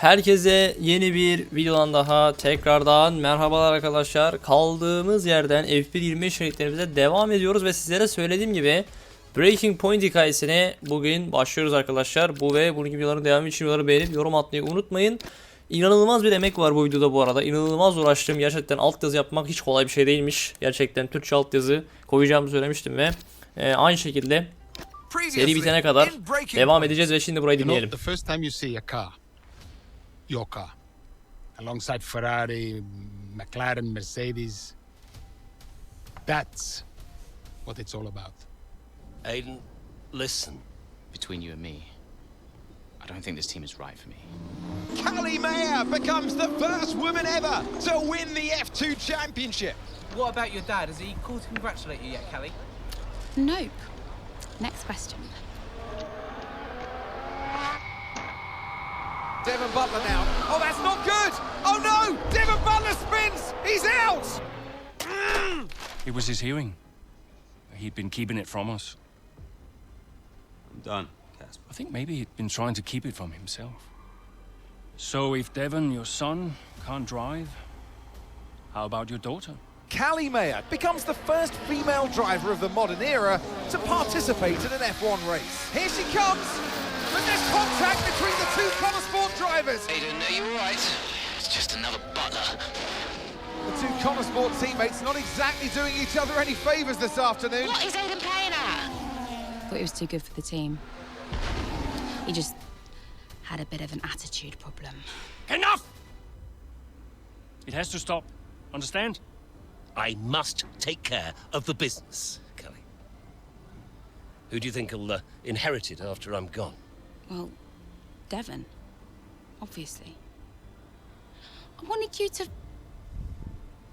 Herkese yeni bir videodan daha tekrardan merhabalar arkadaşlar. Kaldığımız yerden F1 25 şeritlerimize devam ediyoruz ve sizlere söylediğim gibi Breaking Point hikayesine bugün başlıyoruz arkadaşlar. Bu ve bunun gibi videoların devamı için videoları beğenip yorum atmayı unutmayın. İnanılmaz bir emek var bu videoda bu arada. İnanılmaz uğraştım. Gerçekten altyazı yapmak hiç kolay bir şey değilmiş. Gerçekten Türkçe altyazı koyacağımı söylemiştim ve e, aynı şekilde seri bitene kadar devam edeceğiz ve şimdi burayı dinleyelim. Your car, alongside Ferrari, McLaren, Mercedes, that's what it's all about. Aiden, listen. Between you and me, I don't think this team is right for me. Callie Mayer becomes the first woman ever to win the F2 Championship. What about your dad? Has he called to congratulate you yet, Kelly? Nope. Next question. Devon Butler now. Oh, that's not good. Oh no! Devon Butler spins. He's out. Mm. It was his hearing. He'd been keeping it from us. I'm done, Casper. I think maybe he'd been trying to keep it from himself. So if Devon, your son, can't drive, how about your daughter? Callie Mayer becomes the first female driver of the modern era to participate in an F1 race. Here she comes. But there's contact between the two Connor Sport drivers. Aiden, are you alright? It's just another butler. The two Connor Sport teammates not exactly doing each other any favours this afternoon. What is Aiden playing at? Thought he was too good for the team. He just had a bit of an attitude problem. Enough! It has to stop. Understand? I must take care of the business, Kelly. Who do you think will uh, inherit it after I'm gone? Well, Devon, obviously. I wanted you to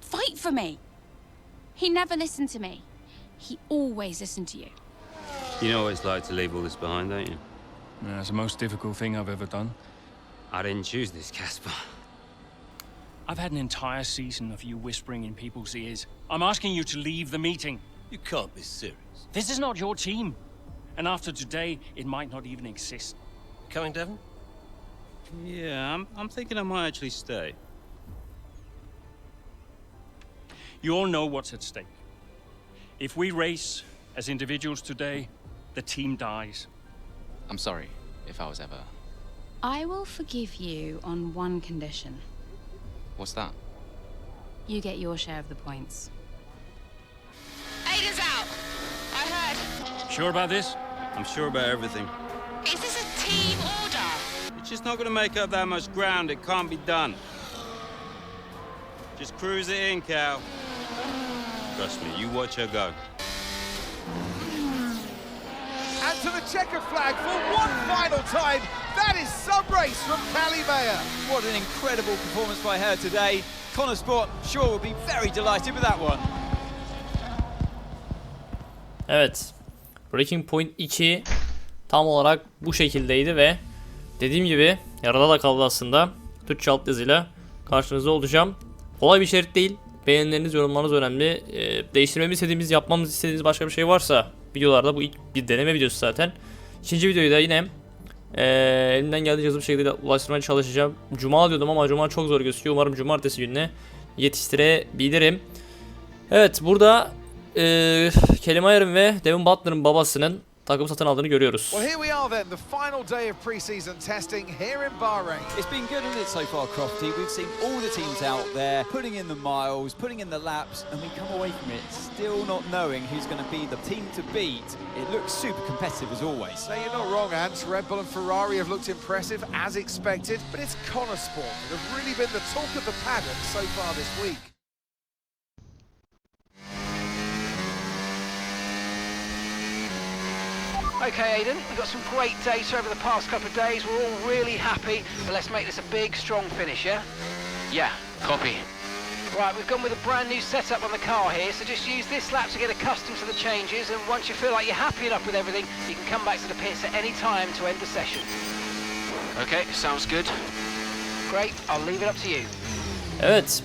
fight for me. He never listened to me. He always listened to you. You always like to leave all this behind, don't you? Yeah, it's the most difficult thing I've ever done. I didn't choose this, Casper. I've had an entire season of you whispering in people's ears. I'm asking you to leave the meeting. You can't be serious. This is not your team. And after today, it might not even exist. Coming, Devon? Yeah, I'm, I'm thinking I might actually stay. You all know what's at stake. If we race as individuals today, the team dies. I'm sorry if I was ever. I will forgive you on one condition. What's that? You get your share of the points. Aiden's out. I heard. Sure about this? I'm sure about everything. Is this a team order? It's just not going to make up that much ground. It can't be done. Just cruise it in, Cal. Trust me, you watch her go. And to the checker flag for one final time. That is some race from Callie Mayer. What an incredible performance by her today. Connor Sport, sure, will be very delighted with that one. Evet. Breaking Point 2 tam olarak bu şekildeydi ve dediğim gibi yarıda da kaldı aslında. Türkçe alt yazıyla karşınızda olacağım. Kolay bir şerit değil. Beğenileriniz, yorumlarınız önemli. Ee, değiştirmemi istediğimiz, yapmamız istediğiniz başka bir şey varsa videolarda bu ilk bir deneme videosu zaten. İkinci videoyu da yine ee, elimden geldiği hızlı bir şekilde ulaştırmaya çalışacağım. Cuma diyordum ama Cuma çok zor gözüküyor. Umarım cumartesi gününe yetiştirebilirim. Evet burada ee, Kelly Mayer'ın ve Devin Butler'ın babasının takım satın aldığını görüyoruz. Well, here we are then, the final day of pre-season testing here in Bahrain. It's been good, hasn't it, so far, Crofty? We've seen all the teams out there putting in the miles, putting in the laps, and we come away from it still not knowing who's going to be the team to beat. It looks super competitive as always. Now, you're not wrong, Ants. Red Bull and Ferrari have looked impressive, as expected, but it's Connor Sport that have really been the talk of the paddock so far this week. Okay, Aidan, we've got some great data over the past couple of days. We're all really happy, but let's make this a big, strong finish, yeah? Yeah, copy. Right, we've gone with a brand new setup on the car here, so just use this lap to get accustomed to the changes, and once you feel like you're happy enough with everything, you can come back to the pits at any time to end the session. Okay, sounds good. Great, I'll leave it up to you. Evet.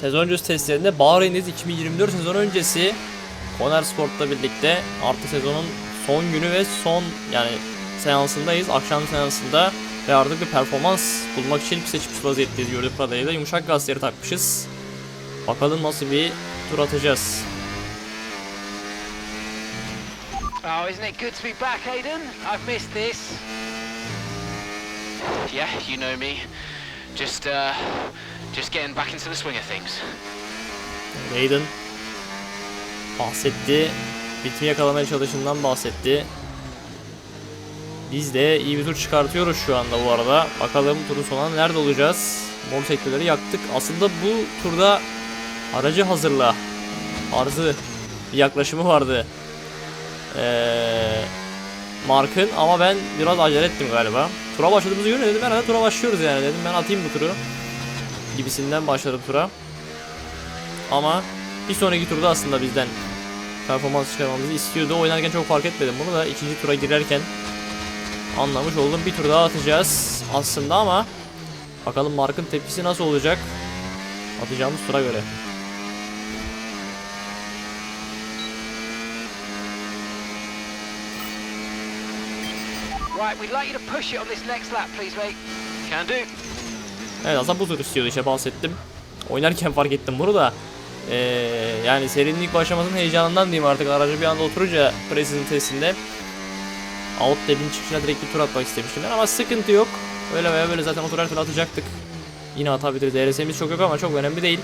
Sezon öncesi testlerinde Bahreyn'deyiz 2024 sezon öncesi Koner Sport'la birlikte artık sezonun son günü ve son yani seansındayız. Akşam seansında Ve artık bir performans bulmak için seçmiş vaziyetteyiz gördüğüm kadarıyla. Yumuşak gazları takmışız. Bakalım nasıl bir tur atacağız. Oh, isn't it good to be back, Aiden? I've missed this. Yeah, you know me. Just, uh, just getting back into the swing of things. Aiden bahsetti. Ritmi yakalamaya çalıştığından bahsetti. Biz de iyi bir tur çıkartıyoruz şu anda bu arada. Bakalım turun sonunda nerede olacağız? Mor sektörleri yaktık. Aslında bu turda aracı hazırla. Arzı bir yaklaşımı vardı. Ee, Mark'ın ama ben biraz acele ettim galiba. Tura başladığımızı görünce dedim herhalde tura başlıyoruz yani dedim ben atayım bu turu. Gibisinden başladım tura. Ama bir sonraki turda aslında bizden performans çıkarmamızı istiyordu. Oynarken çok fark etmedim bunu da ikinci tura girerken anlamış oldum. Bir tur daha atacağız aslında ama bakalım Mark'ın tepkisi nasıl olacak atacağımız tura göre. Right, we'd like you to push it on this next lap, please, mate. Can do. Evet aslında bu tur istiyordu işte bahsettim. Oynarken fark ettim bunu da. Ee, yani serinin ilk başlamasının heyecanından diyeyim artık aracı bir anda oturunca Preseason testinde Out debin çıkışına direkt bir tur atmak istemiştim ben ama sıkıntı yok. Öyle veya böyle zaten oturar tur atacaktık. Yine atabiliriz. DRS'miz çok yok ama çok önemli değil.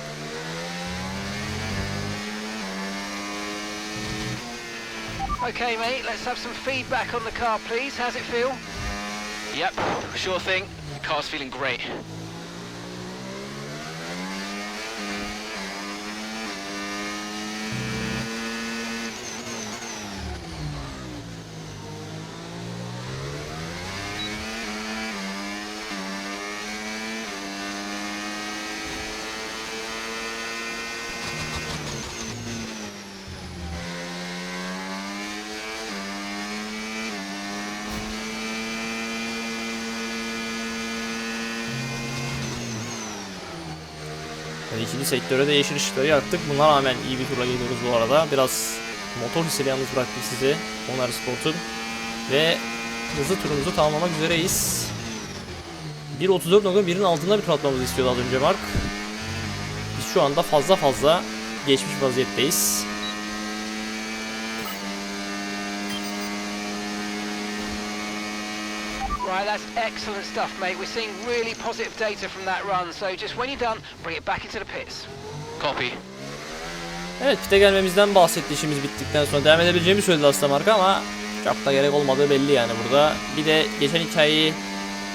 Okay, mate, let's have some feedback on the car, please. How's it feel? Yep, sure thing. Car's feeling great. İkinci sektöre de yeşil ışıkları yaktık. Buna rağmen iyi bir tura geliyoruz bu arada. Biraz motor hissiyle yalnız bıraktım sizi. Onlar Sport'un. Ve hızlı turumuzu tamamlamak üzereyiz. 1.34.1'in altında bir tur atmamızı istiyordu az önce Mark. Biz şu anda fazla fazla geçmiş vaziyetteyiz. Right, that's excellent stuff, mate. We're seeing really positive data from that run, so just when you're done, bring it back into the pits. Copy. Evet pite gelmemizden bahsetti işimiz bittikten sonra. Devam edebileceğimi söyledi aslında marka ama çok da gerek olmadığı belli yani burada. Bir de geçen hikayeyi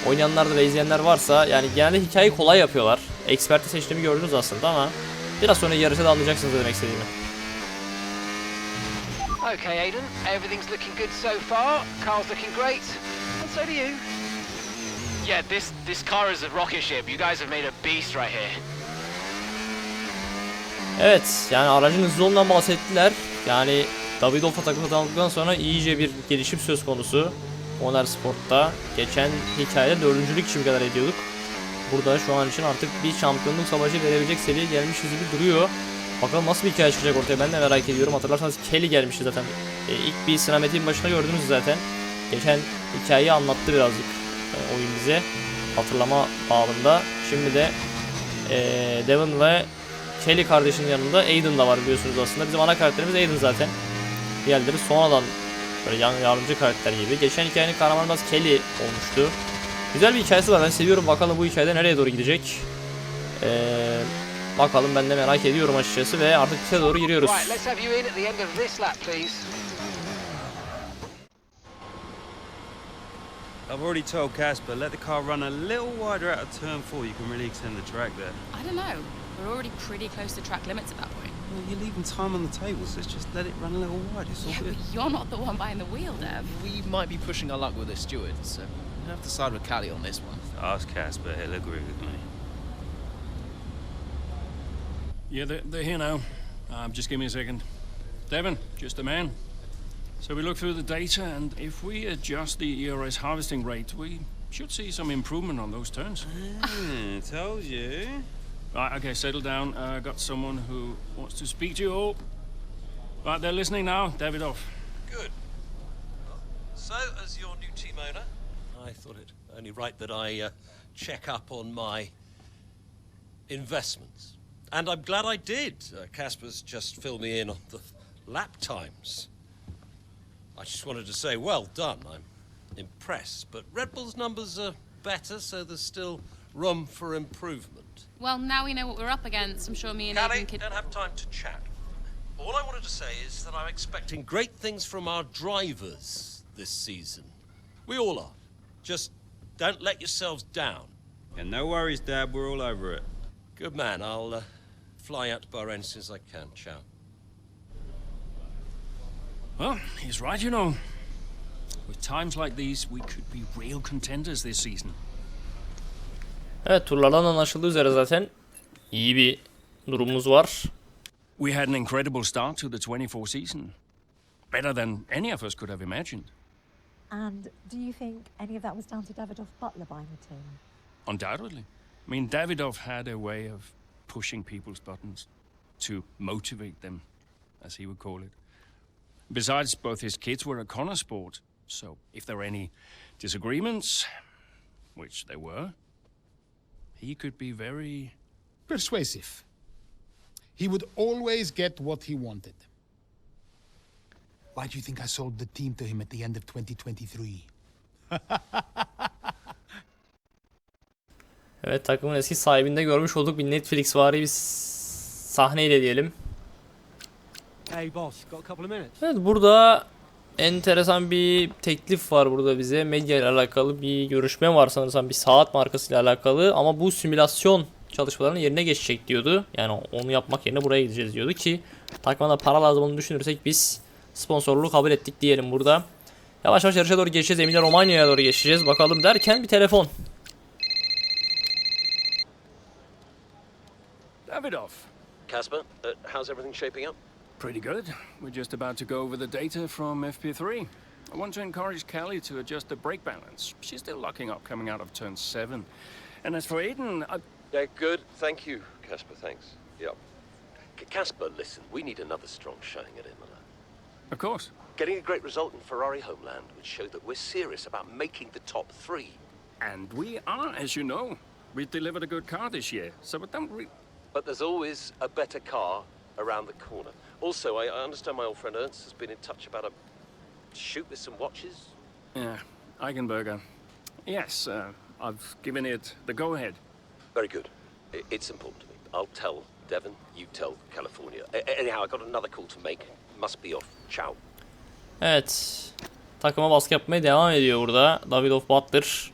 oynayanlar da ve izleyenler varsa yani genelde hikayeyi kolay yapıyorlar. Expert'i seçtiğimi gördünüz aslında ama biraz sonra yarışa da anlayacaksınız demek istediğimi. Okay, Aiden, everything's looking good so far. Car's looking great, and so do you. Yeah, this this car is a rocket ship. You guys have made a beast right here. Evet yani aracın hızlı olduğundan bahsettiler. Yani Davidov'a takımı aldıktan sonra iyice bir gelişim söz konusu. Honor Sport'ta geçen hikayede dördüncülük için kadar ediyorduk. Burada şu an için artık bir şampiyonluk savaşı verebilecek seviyeye gelmişiz gibi duruyor. Bakalım nasıl bir hikaye çıkacak ortaya ben de merak ediyorum. Hatırlarsanız Kelly gelmişti zaten. E, ilk bir sinematiğin başında gördünüz zaten. Geçen hikayeyi anlattı birazcık oyun bize. Hatırlama bağında. Şimdi de e, Devon ve Kelly kardeşinin yanında Aiden da var biliyorsunuz aslında. Bizim ana karakterimiz Aiden zaten. Diğerleri sonradan böyle yan yardımcı karakter gibi. Geçen hikayenin kahramanı Kelly olmuştu. Güzel bir hikayesi var. Ben seviyorum. Bakalım bu hikayede nereye doğru gidecek. Ee, bakalım ben de merak ediyorum açıkçası ve artık pite doğru giriyoruz. Right, I've already told Casper, let the car run a little wider out of turn four. You can really extend the track there. I don't know. We're already pretty close to track limits at that point. Well, you're leaving time on the table, so just let it run a little wide. It's all Yeah, good. but you're not the one behind the wheel, Dev. We might be pushing our luck with the steward, so we'll have to side with Callie on this one. Ask Casper, he'll agree with me. Yeah, they're, they're here now. Um, just give me a second. Devon, just a man. So we look through the data, and if we adjust the ERS harvesting rate, we should see some improvement on those turns. Hmm, told you. Right, okay, settle down. Uh, got someone who wants to speak to you all. Right, they're listening now. David off. Good. So, as your new team owner, I thought it Only right that I uh, check up on my investments. And I'm glad I did. Uh, Casper's just filled me in on the lap times. I just wanted to say, well done. I'm impressed. But Red Bull's numbers are better, so there's still room for improvement. Well, now we know what we're up against. I'm sure me and Callie, Aiden could. don't have time to chat. All I wanted to say is that I'm expecting great things from our drivers this season. We all are. Just don't let yourselves down. And no worries, Dad, we're all over it. Good man. I'll uh, fly out to Bahrain as soon as I can. Ciao. Well, he's right, you know. With times like these, we could be real contenders this season. Evet turlardan anlaşıldığı üzere zaten iyi bir durumumuz var. We had an incredible start to the 24 season. Better than any of us could have imagined. And do you think any of that was down to Davidoff Butler buying the team? Undoubtedly. I mean, Davidoff had a way of pushing people's buttons to motivate them, as he would call it. Besides, both his kids were a Connor sport, so if there were any disagreements, which there were, he could be very. Persuasive. He would always get what he wanted. Why do you think I sold the team to him at the end of 2023? Evet takımın eski sahibinde görmüş olduk bir Netflix vari bir sahneyle diyelim. Evet burada enteresan bir teklif var burada bize. Medya ile alakalı bir görüşme var sanırsam bir saat markasıyla alakalı ama bu simülasyon çalışmalarının yerine geçecek diyordu. Yani onu yapmak yerine buraya gideceğiz diyordu ki takıma da para lazım olduğunu düşünürsek biz sponsorluğu kabul ettik diyelim burada. Yavaş yavaş yarışa doğru geçeceğiz. Emilia Romanya'ya doğru geçeceğiz. Bakalım derken bir telefon. Davidoff. Casper, uh, how's everything shaping up? Pretty good. We're just about to go over the data from FP3. I want to encourage Callie to adjust the brake balance. She's still locking up coming out of turn 7. And as for Aiden, I... Yeah, good. Thank you, Casper. Thanks. Yep. Casper, listen, we need another strong showing at Imola. Of course. Getting a great result in Ferrari homeland would show that we're serious about making the top three. And we are, as you know. We delivered a good car this year, so it don't re- But there's always a better car around the corner. Also, I, I understand my old friend Ernst has been in touch about a shoot with some watches. Yeah, Eigenberger. Yes, uh, I've given it the go-ahead. Very good. I- it's important to me. I'll tell Devon, you tell California. A- a- anyhow, I got another call to make. Must be off. Ciao. Evet. Takıma baskı yapmaya devam ediyor burada. Davidoff Butler.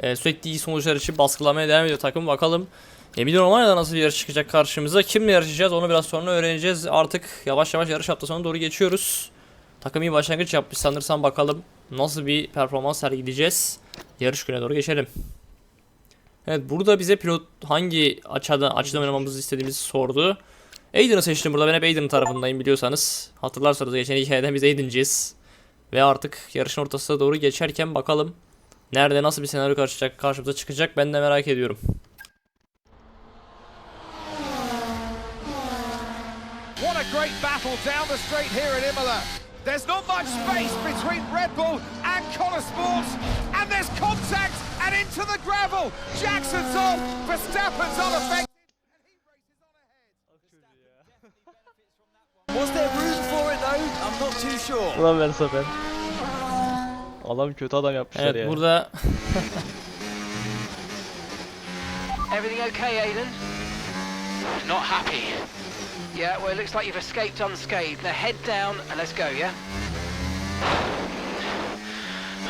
Ee, sürekli iyi sonuçlar için baskılamaya devam ediyor takım. Bakalım Emilia Romanya'da nasıl bir yarış çıkacak karşımıza. Kimle yarışacağız onu biraz sonra öğreneceğiz. Artık yavaş yavaş yarış hafta sonuna doğru geçiyoruz. Takım iyi başlangıç yapmış sanırsam bakalım nasıl bir performans sergileyeceğiz. Yarış güne doğru geçelim. Evet burada bize pilot hangi açıdan, açıdan oynamamızı istediğimizi sordu. Aiden'ı seçtim burada. Ben hep Aiden tarafındayım biliyorsanız. Hatırlarsanız geçen hikayeden biz Aiden'ciyiz. Ve artık yarışın ortasına doğru geçerken bakalım nerede nasıl bir senaryo karşılayacak, karşımıza çıkacak ben de merak ediyorum. Great down the straight here at Imola. There's not much space between Red Bull and Connor Sports, and there's contact and into the gravel. Jackson's off, Verstappen's unaffected. Was there room for it though? I'm not too sure. Ulan Verstappen. Adam kötü adam yapmışlar Evet ya. burada Everything okay, Aiden? Not happy. Yeah, well, it looks like you've escaped unscathed. Now head down and let's go, yeah?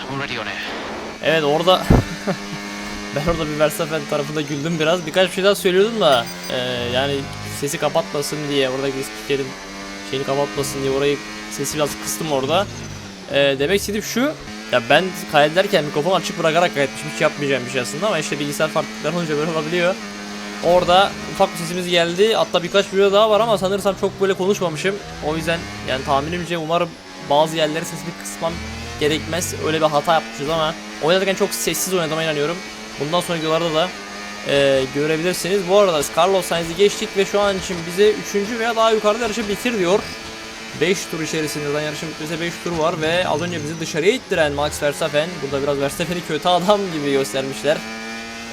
I'm already on it. evet orada ben orada bir Verstappen tarafında güldüm biraz. Birkaç bir şey daha söylüyordum da e, yani sesi kapatmasın diye oradaki spikerin şeyini kapatmasın diye orayı sesi biraz kıstım orada. E, demek istediğim şu ya ben kaydederken mikrofonu açık bırakarak kaydetmişim hiç yapmayacağım bir şey aslında ama işte bilgisayar farklılıkları olunca böyle olabiliyor. Orada ufak bir sesimiz geldi. Hatta birkaç video daha var ama sanırsam çok böyle konuşmamışım. O yüzden yani tahminimce umarım bazı yerleri sesini kısmam gerekmez. Öyle bir hata yapmışız ama oynarken çok sessiz oynadığıma inanıyorum. Bundan sonraki videolarda da e, görebilirsiniz. Bu arada Carlos Sainz'i geçtik ve şu an için bize 3. veya daha yukarıda yarışı bitir diyor. 5 tur içerisinde zaten yarışın bitmesi 5 tur var ve az önce bizi dışarıya ittiren Max Verstappen burada biraz Verstappen'i kötü adam gibi göstermişler.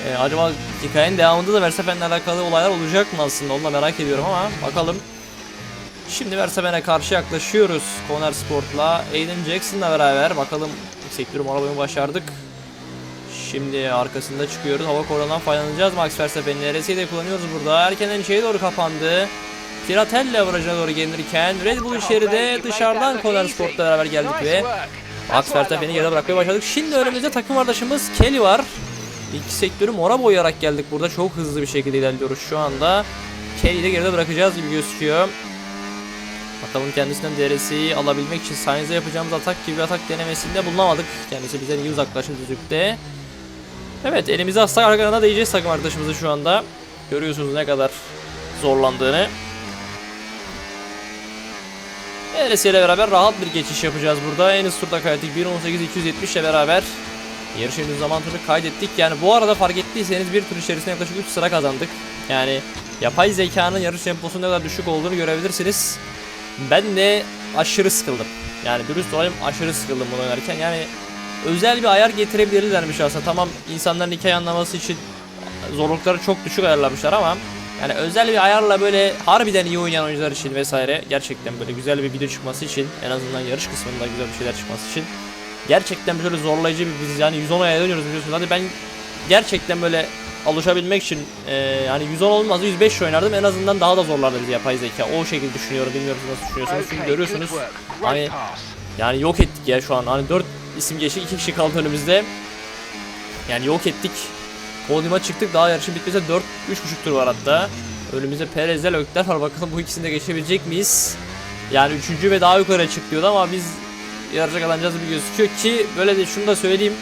Ee, acaba hikayenin devamında da Verstappen'le alakalı olaylar olacak mı aslında onu da merak ediyorum ama bakalım. Şimdi Verstappen'e karşı yaklaşıyoruz Conor Sport'la Aiden Jackson'la beraber bakalım sektörüm arabayı başardık. Şimdi arkasında çıkıyoruz. Hava korunan faydalanacağız. Max Verstappen'in RS'yi de kullanıyoruz burada. Erkenden şeye doğru kapandı. Piratelli avarajına doğru gelirken Red Bull içeride dışarıdan Conor Sport'la beraber geldik ve Max Verstappen'i geride bırakmaya başladık. Şimdi önümüzde takım arkadaşımız Kelly var. İki sektörü mora boyayarak geldik burada. Çok hızlı bir şekilde ilerliyoruz şu anda. Kelly'yi de geride bırakacağız gibi gözüküyor. Bakalım kendisinden DRS'yi alabilmek için Sainz'e yapacağımız atak gibi bir atak denemesinde bulunamadık. Kendisi bizden iyi uzaklaştı düzlükte. Evet elimizi asla arkadan değeceğiz takım arkadaşımızı şu anda. Görüyorsunuz ne kadar zorlandığını. DRS ile beraber rahat bir geçiş yapacağız burada. En hızlı turda kaydettik 1.18.270 ile beraber. Yarış henüz zaman turunu kaydettik. Yani bu arada fark ettiyseniz bir tur içerisinde yaklaşık 3 sıra kazandık. Yani yapay zekanın yarış temposunun ne kadar düşük olduğunu görebilirsiniz. Ben de aşırı sıkıldım. Yani dürüst olayım aşırı sıkıldım bunu oynarken. Yani özel bir ayar getirebilirlermiş aslında. Tamam insanların hikaye anlaması için zorlukları çok düşük ayarlamışlar ama yani özel bir ayarla böyle harbiden iyi oynayan oyuncular için vesaire gerçekten böyle güzel bir video çıkması için en azından yarış kısmında güzel bir şeyler çıkması için gerçekten böyle zorlayıcı bir biz yani 110 aya dönüyoruz biliyorsunuz. Hadi ben gerçekten böyle alışabilmek için e, yani 110 olmaz 105 oynardım en azından daha da zorlardı bizi yapay zeka. O şekilde düşünüyorum bilmiyorum nasıl düşünüyorsunuz çünkü görüyorsunuz hani yani yok ettik ya şu an hani 4 isim geçtik 2 kişi kaldı önümüzde. Yani yok ettik. Podyuma çıktık daha yarışın bitmesine 4 3,5 tur var hatta. Önümüzde Perez'le Lökler var bakalım bu ikisini de geçebilecek miyiz? Yani üçüncü ve daha yukarı çık diyordu ama biz yarışa kazanacağız gibi gözüküyor ki böyle de şunu da söyleyeyim.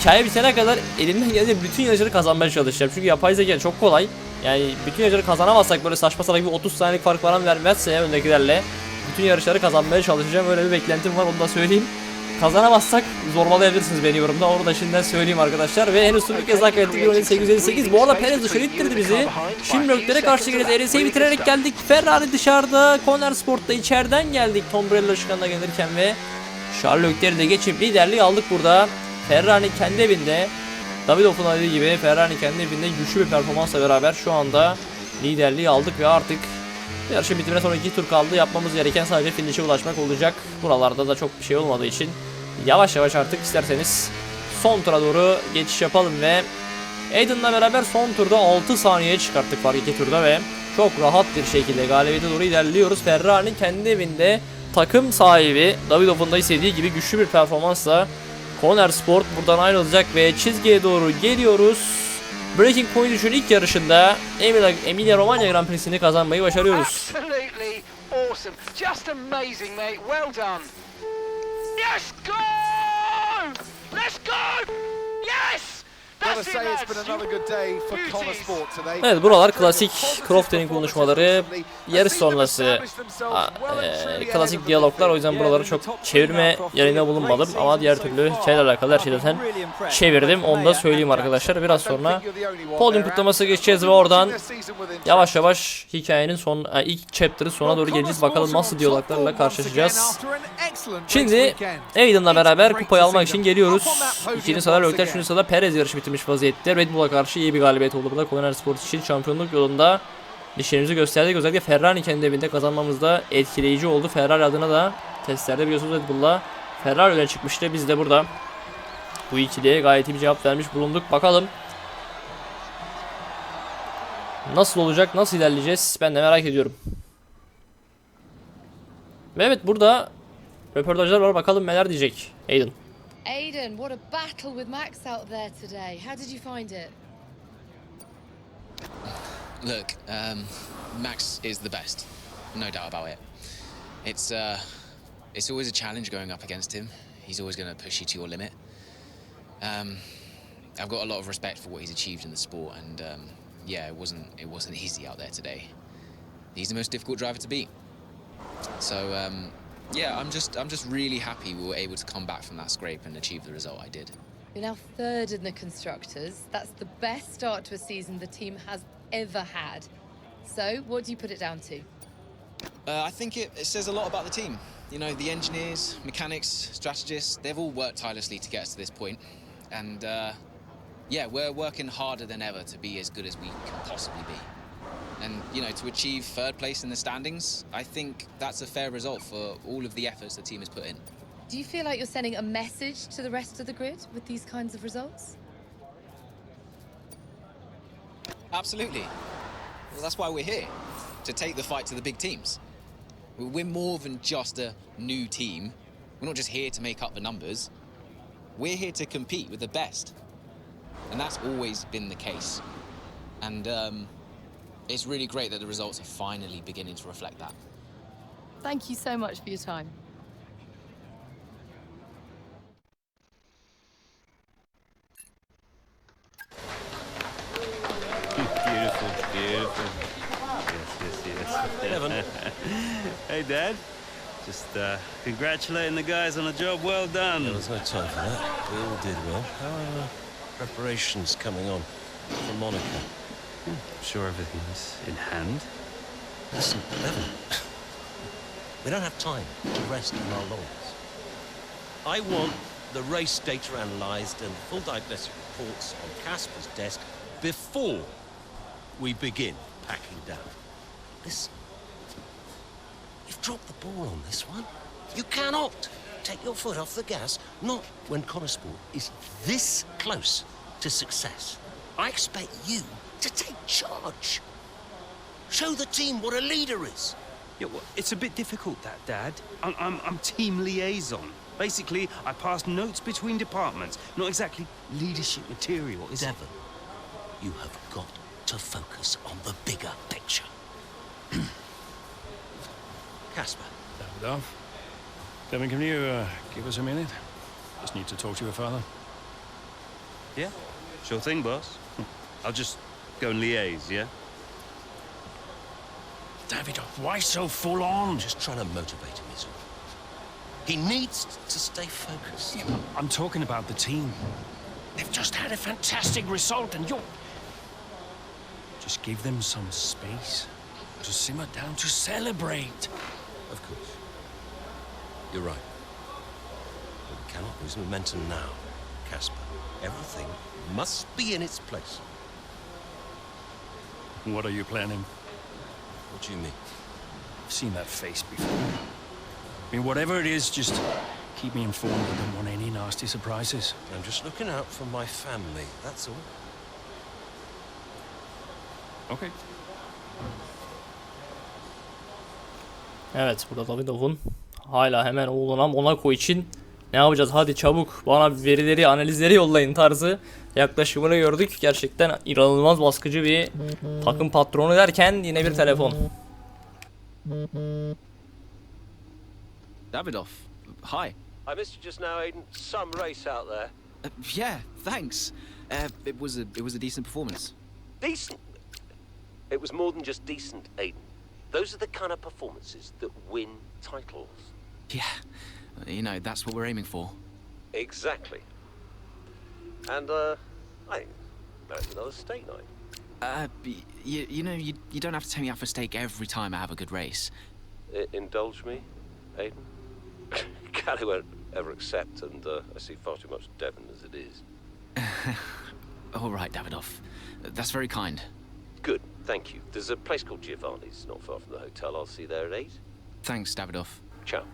Hikaye bitene kadar elimden geldiği bütün yarışları kazanmaya çalışacağım. Çünkü yapay zeka çok kolay. Yani bütün yarışları kazanamazsak böyle saçma salak bir 30 saniyelik fark falan vermezse öndekilerle bütün yarışları kazanmaya çalışacağım. Öyle bir beklentim var onu da söyleyeyim. Kazanamazsak zorbalayabilirsiniz beni yorumda. Onu da şimdiden söyleyeyim arkadaşlar. Ve henüz bir kez daha kaybettik. 858. Bu arada Perez dışarı ittirdi bizi. Şimdi Lökler'e karşı gireceğiz. RS'yi bitirerek geldik. Ferrari dışarıda. Conor Sport'ta içeriden geldik. Tom Brella ışıklarına gelirken ve Charles Leclerc'i de geçip liderliği aldık burada. Ferrari kendi evinde Davidov'un dediği gibi Ferrari kendi evinde güçlü bir performansla beraber şu anda liderliği aldık ve artık yarışın bitimine son iki tur kaldı. Yapmamız gereken sadece finish'e ulaşmak olacak. Buralarda da çok bir şey olmadığı için yavaş yavaş artık isterseniz son tura doğru geçiş yapalım ve Aiden'la beraber son turda 6 saniyeye çıkarttık fark iki turda ve çok rahat bir şekilde galibiyete doğru ilerliyoruz. Ferrari'nin kendi evinde takım sahibi Davidov'un da istediği gibi güçlü bir performansla Conor Sport buradan ayrılacak ve çizgiye doğru geliyoruz. Breaking Point 3'ün ilk yarışında Emilia, Emilia Romagna Grand Prix'sini kazanmayı başarıyoruz. Let's go! Yes! Evet buralar klasik Crofton'in konuşmaları, yarış sonrası a, e, klasik diyaloglar. O yüzden buraları çok çevirme yerine bulunmadım ama diğer türlü hikayeyle alakalı her şeyi zaten çevirdim. Onu da söyleyeyim arkadaşlar. Biraz sonra podium kutlaması geçeceğiz ve oradan yavaş yavaş hikayenin son e, ilk chapter'ı sona doğru geleceğiz. Bakalım nasıl diyaloglarla karşılaşacağız. Şimdi Aiden'la beraber kupayı almak için geliyoruz. İkinci sırada Leclerc, üçüncü sırada Perez yarışı bitirmiş vaziyette. Red Bull'a karşı iyi bir galibiyet oldu burada. Conor Sport için şampiyonluk yolunda dişlerimizi gösterdik. Özellikle Ferrari kendi evinde kazanmamız da etkileyici oldu. Ferrari adına da testlerde biliyorsunuz Red Bull'la Ferrari öne çıkmıştı. Biz de burada bu ikiliye gayet iyi bir cevap vermiş bulunduk. Bakalım nasıl olacak, nasıl ilerleyeceğiz ben de merak ediyorum. Ve evet burada röportajlar var bakalım neler diyecek Aiden. Aiden, what a battle with Max out there today. How did you find it? Look, um, Max is the best, no doubt about it. It's uh, it's always a challenge going up against him. He's always going to push you to your limit. Um, I've got a lot of respect for what he's achieved in the sport, and um, yeah, it wasn't it wasn't easy out there today. He's the most difficult driver to beat. So um, yeah, I'm just I'm just really happy we were able to come back from that scrape and achieve the result I did. You're now third in the constructors. That's the best start to a season the team has ever had. So, what do you put it down to? Uh, I think it, it says a lot about the team. You know, the engineers, mechanics, strategists, they've all worked tirelessly to get us to this point. And, uh, yeah, we're working harder than ever to be as good as we can possibly be. And, you know, to achieve third place in the standings, I think that's a fair result for all of the efforts the team has put in. Do you feel like you're sending a message to the rest of the grid with these kinds of results? Absolutely. Well, that's why we're here, to take the fight to the big teams. We're more than just a new team. We're not just here to make up the numbers. We're here to compete with the best. And that's always been the case. And um, it's really great that the results are finally beginning to reflect that. Thank you so much for your time. beautiful, beautiful. Yes, yes, yes. Devon. hey, Dad. Just uh, congratulating the guys on a job well done. There was no time for that. We all did well. How are uh, preparations coming on for Monaco? I'm sure everything's in hand. Listen, Devon. We don't have time to rest on our laurels. I want the race data analysed and full diagnostic reports on Casper's desk before we begin packing down. Listen, you've dropped the ball on this one. You cannot take your foot off the gas, not when Connosport is this close to success. I expect you to take charge. Show the team what a leader is. Yeah, well, it's a bit difficult, that, Dad. I'm, I'm, I'm team liaison. Basically, I pass notes between departments. Not exactly leadership material, is it? Devon, you have got to focus on the bigger picture. Casper. Davidoff. Devin, can you uh, give us a minute? Just need to talk to your father. Yeah, sure thing, boss. I'll just go and liaise, yeah? Davidoff, why so full on? Just trying to motivate him, is all. He needs to stay focused. I'm talking about the team. They've just had a fantastic result, and you're. Just give them some space to simmer down to celebrate. Of course. You're right. But we cannot lose momentum now, Casper. Everything must be in its place. What are you planning? What do you mean? I've seen that face before. I mean, whatever it is, just keep me informed. I don't want any nasty surprises. I'm just looking out for my family, that's all. Okay. Evet burada Davidov'un hala hemen oğluna Monaco için ne yapacağız hadi çabuk bana verileri analizleri yollayın tarzı yaklaşımını gördük. Gerçekten inanılmaz baskıcı bir takım patronu derken yine bir telefon. Davidoff, hi. I missed you just now, Aiden. Some race out there. Uh, yeah, thanks. Uh, it was a it was a decent performance. Decent. It was more than just decent, Aiden. Those are the kind of performances that win titles. Yeah, you know that's what we're aiming for. Exactly. And, uh, I think there's another steak night. Uh, you, you know you you don't have to take me out for steak every time I have a good race. I- indulge me, Aiden? Callie won't ever accept, and uh, I see far too much Devon as it is. All right, Davidoff, that's very kind. Good, thank you. There's a place called Giovanni's not far from the hotel. I'll see you there at 8. Thanks, Davidoff. Ciao.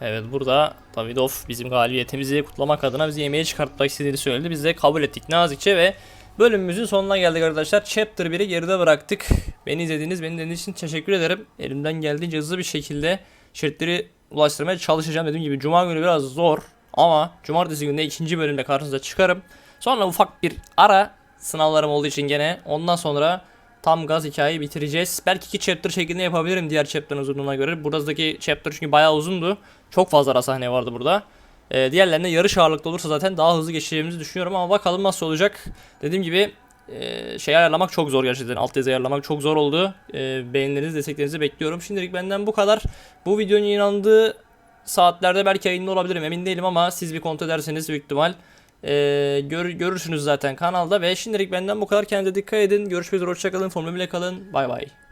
Evet burada Davidov bizim galibiyetimizi kutlamak adına bizi yemeğe çıkartmak istediğini söyledi. Biz de kabul ettik nazikçe ve bölümümüzün sonuna geldik arkadaşlar. Chapter 1'i geride bıraktık. Beni izlediğiniz, beni dinlediğiniz için teşekkür ederim. Elimden geldiğince hızlı bir şekilde şeritleri ulaştırmaya çalışacağım. Dediğim gibi cuma günü biraz zor ama cumartesi günü de ikinci bölümde karşınıza çıkarım. Sonra ufak bir ara sınavlarım olduğu için gene ondan sonra tam gaz hikayeyi bitireceğiz. Belki iki chapter şeklinde yapabilirim diğer chapter'ın uzunluğuna göre. Buradaki chapter çünkü bayağı uzundu. Çok fazla ara sahne vardı burada. Ee, diğerlerinde yarış ağırlıklı olursa zaten daha hızlı geçeceğimizi düşünüyorum ama bakalım nasıl olacak. Dediğim gibi e, şey ayarlamak çok zor gerçekten. Alt yazı ayarlamak çok zor oldu. E, beğenilerinizi, desteklerinizi bekliyorum. Şimdilik benden bu kadar. Bu videonun yayınlandığı saatlerde belki yayında olabilirim emin değilim ama siz bir kontrol ederseniz büyük ihtimal e, gör, görürsünüz zaten kanalda ve şimdilik benden bu kadar. Kendinize dikkat edin. Görüşmek üzere. Hoşçakalın. Formula 1'le kalın. Bay bay.